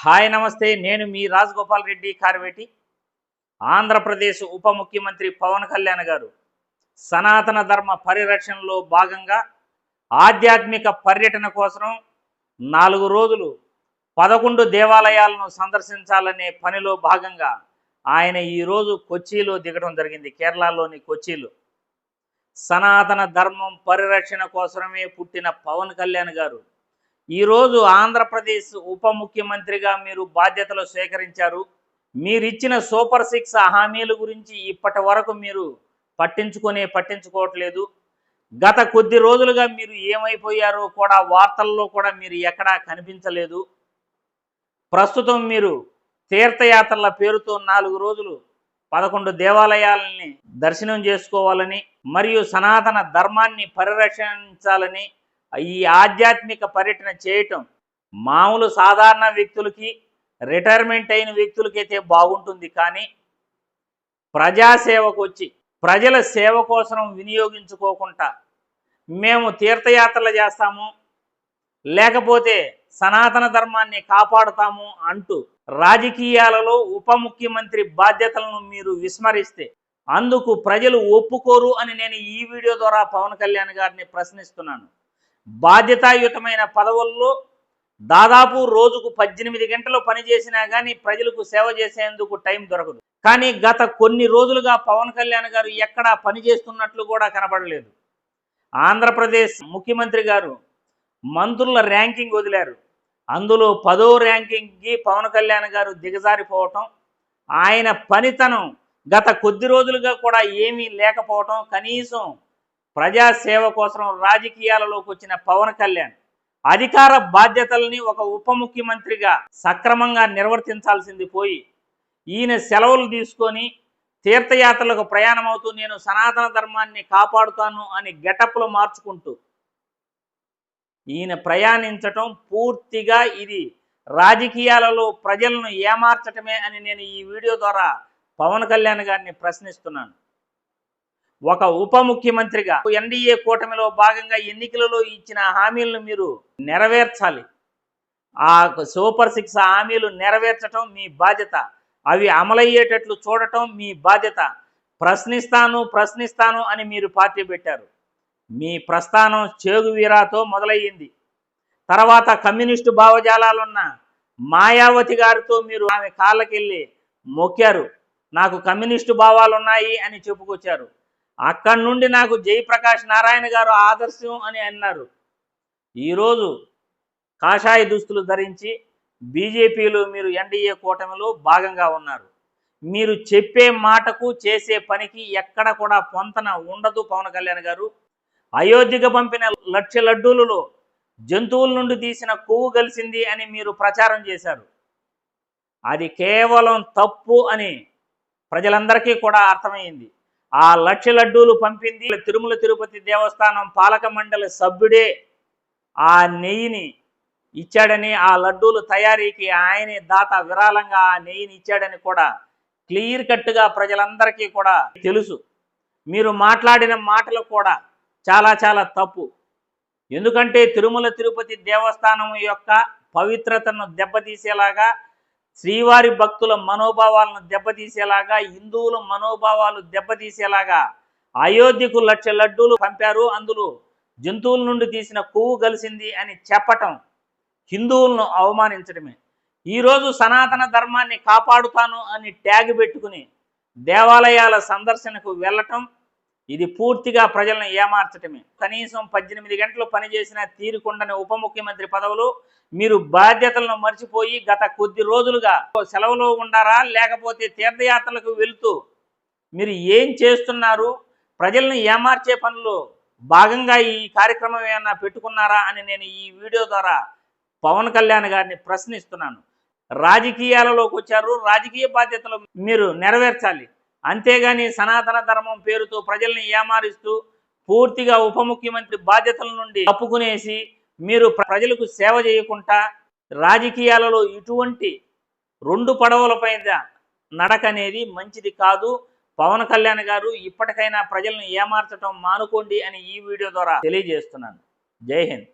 Hi నమస్తే. నేను మీ రాజగోపాల్ రెడ్డి కార్వేటి ఆంధ్రప్రదేశ్ ఉప ముఖ్యమంత్రి పవన్ కళ్యాణ్ గారు. సనాతన ధర్మ పరిరక్షణలో భాగంగా ఆధ్యాత్మిక పర్యటన కోసం నాలుగు రోజులు పదకొండు దేవాలయాలను సందర్శించాలనే పనిలో భాగంగా ఆయన ఈరోజు కొచ్చిలో దిగడం జరిగింది కేరళలోని కొచ్చిలో. సనాతన ధర్మం పరిరక్షణ కోసమే పుట్టిన పవన్ కళ్యాణ్ గారు ఈరోజు ఆంధ్రప్రదేశ్ ఉప ముఖ్యమంత్రిగా మీరు బాధ్యతలు స్వీకరించారు. మీరిచ్చిన సూపర్ సిక్స్ హామీల గురించి ఇప్పటి వరకు మీరు పట్టించుకునే పట్టించుకోవట్లేదు. గత కొద్ది రోజులుగా మీరు ఏమైపోయారో కూడా వార్తల్లో కూడా మీరు ఎక్కడా కనిపించలేదు. ప్రస్తుతం మీరు తీర్థయాత్రల పేరుతో నాలుగు రోజులు పదకొండు దేవాలయాలని దర్శనం చేసుకోవాలని మరియు సనాతన ధర్మాన్ని పరిరక్షించాలని ఈ ఆధ్యాత్మిక పర్యటన చేయటం మామూలు సాధారణ వ్యక్తులకి రిటైర్మెంట్ అయిన వ్యక్తులకైతే బాగుంటుంది. కానీ ప్రజాసేవకు వచ్చి ప్రజల సేవ కోసం వినియోగించుకోకుండా మేము తీర్థయాత్రలు చేస్తాము లేకపోతే సనాతన ధర్మాన్ని కాపాడుతాము అంటూ రాజకీయాలలో ఉప ముఖ్యమంత్రి బాధ్యతలను మీరు విస్మరిస్తే అందుకు ప్రజలు ఒప్పుకోరు అని నేను ఈ వీడియో ద్వారా పవన్ కళ్యాణ్ గారిని ప్రశ్నిస్తున్నాను. బాధ్యతాయుతమైన పదవుల్లో దాదాపు రోజుకు పద్దెనిమిది గంటలు పనిచేసినా కానీ ప్రజలకు సేవ చేసేందుకు టైం దొరకదు. కానీ గత కొన్ని రోజులుగా పవన్ కళ్యాణ్ గారు ఎక్కడా పనిచేస్తున్నట్లు కూడా కనబడలేదు. ఆంధ్రప్రదేశ్ ముఖ్యమంత్రి గారు మంత్రుల ర్యాంకింగ్ వదిలారు. అందులో పదో ర్యాంకింగ్కి పవన్ కళ్యాణ్ గారు దిగజారిపోవటం ఆయన పనితనం గత కొద్ది రోజులుగా కూడా ఏమీ లేకపోవటం కనీసం ప్రజాసేవ కోసం రాజకీయాలలోకి వచ్చిన పవన్ కళ్యాణ్ అధికార బాధ్యతల్ని ఒక ఉప ముఖ్యమంత్రిగా సక్రమంగా నిర్వర్తించాల్సింది పోయి ఈయన సెలవులు తీసుకొని తీర్థయాత్రలకు ప్రయాణం అవుతూ నేను సనాతన ధర్మాన్ని కాపాడుతాను అని గెటప్లు మార్చుకుంటూ ఈయన ప్రయాణించటం పూర్తిగా ఇది రాజకీయాలలో ప్రజలను ఏమార్చటమే అని నేను ఈ వీడియో ద్వారా పవన్ కళ్యాణ్ గారిని ప్రశ్నిస్తున్నాను. ఒక ఉప ముఖ్యమంత్రిగా ఎన్డీఏ కూటమిలో భాగంగా ఎన్నికలలో ఇచ్చిన హామీలను మీరు నెరవేర్చాలి. ఆ సూపర్ సిక్స్ హామీలు నెరవేర్చటం మీ బాధ్యత. అవి అమలయ్యేటట్లు చూడటం మీ బాధ్యత. ప్రశ్నిస్తాను ప్రశ్నిస్తాను అని మీరు పార్టీ పెట్టారు. మీ ప్రస్థానం చేగువీరాతో మొదలయ్యింది. తర్వాత కమ్యూనిస్టు భావజాలాలున్న మాయావతి గారితో మీరు ఆమె కాళ్ళకెళ్ళి మొక్కారు. నాకు కమ్యూనిస్టు భావాలు ఉన్నాయి అని చెప్పుకొచ్చారు. అక్కడి నుండి నాకు జయప్రకాష్ నారాయణ గారు ఆదర్శం అని అన్నారు. ఈరోజు కాషాయ దుస్తులు ధరించి బీజేపీలో మీరు ఎన్డీఏ కూటమిలో భాగంగా ఉన్నారు. మీరు చెప్పే మాటకు చేసే పనికి ఎక్కడ కూడా పొంతన ఉండదు పవన్ కళ్యాణ్ గారు. అయోధ్యకు పంపిన లక్ష లడ్డూలలో జంతువుల నుండి తీసిన కొవ్వు కలిసింది అని మీరు ప్రచారం చేశారు. అది కేవలం తప్పు అని ప్రజలందరికీ కూడా అర్థమైంది. ఆ లక్ష లడ్డూలు పంపింది. తిరుమల తిరుపతి దేవస్థానం పాలక మండలి సభ్యుడే ఆ నెయ్యిని ఇచ్చాడని ఆ లడ్డూలు తయారీకి ఆయనే దాత విరాళంగా ఆ నెయ్యిని ఇచ్చాడని కూడా క్లియర్ కట్గా ప్రజలందరికీ కూడా తెలుసు. మీరు మాట్లాడిన మాటలు కూడా చాలా చాలా తప్పు. ఎందుకంటే తిరుమల తిరుపతి దేవస్థానం యొక్క పవిత్రతను దెబ్బతీసేలాగా శ్రీవారి భక్తుల మనోభావాలను దెబ్బతీసేలాగా హిందువుల మనోభావాలు దెబ్బతీసేలాగా అయోధ్యకు లక్ష లడ్డూలు పంపారు. అందులో జంతువుల నుండి తీసిన కొవ్వు కలిసింది అని చెప్పటం హిందువులను అవమానించడమే. ఈరోజు సనాతన ధర్మాన్ని కాపాడుతాను అని ట్యాగ్ పెట్టుకుని దేవాలయాల సందర్శనకు వెళ్ళటం ఇది పూర్తిగా ప్రజలను ఏమార్చటమే. కనీసం పద్దెనిమిది గంటలు పనిచేసిన తీరుకుండని ఉప ముఖ్యమంత్రి పదవులు మీరు బాధ్యతలను మర్చిపోయి గత కొద్ది రోజులుగా సెలవులో ఉండారా? లేకపోతే తీర్థయాత్రలకు వెళుతూ మీరు ఏం చేస్తున్నారు? ప్రజలను ఏమార్చే పనులు? భాగంగా ఈ కార్యక్రమం ఏమన్నా పెట్టుకున్నారా అని నేను ఈ వీడియో ద్వారా పవన్ కళ్యాణ్ గారిని ప్రశ్నిస్తున్నాను. రాజకీయాలలోకి వచ్చారు. రాజకీయ బాధ్యతలు మీరు నెరవేర్చాలి. అంతేగాని సనాతన ధర్మం పేరుతో ప్రజల్ని ఏమారిస్తూ పూర్తిగా ఉప ముఖ్యమంత్రి బాధ్యతల నుండి తప్పుకునేసి మీరు ప్రజలకు సేవ చేయకుండా రాజకీయాలలో ఇటువంటి రెండు పడవలపైన నడక అనేది మంచిది కాదు. పవన్ కళ్యాణ్ గారు ఇప్పటికైనా ప్రజలను ఏమార్చడం మానుకోండి అని ఈ వీడియో ద్వారా తెలియజేస్తున్నాను. జై హింద్.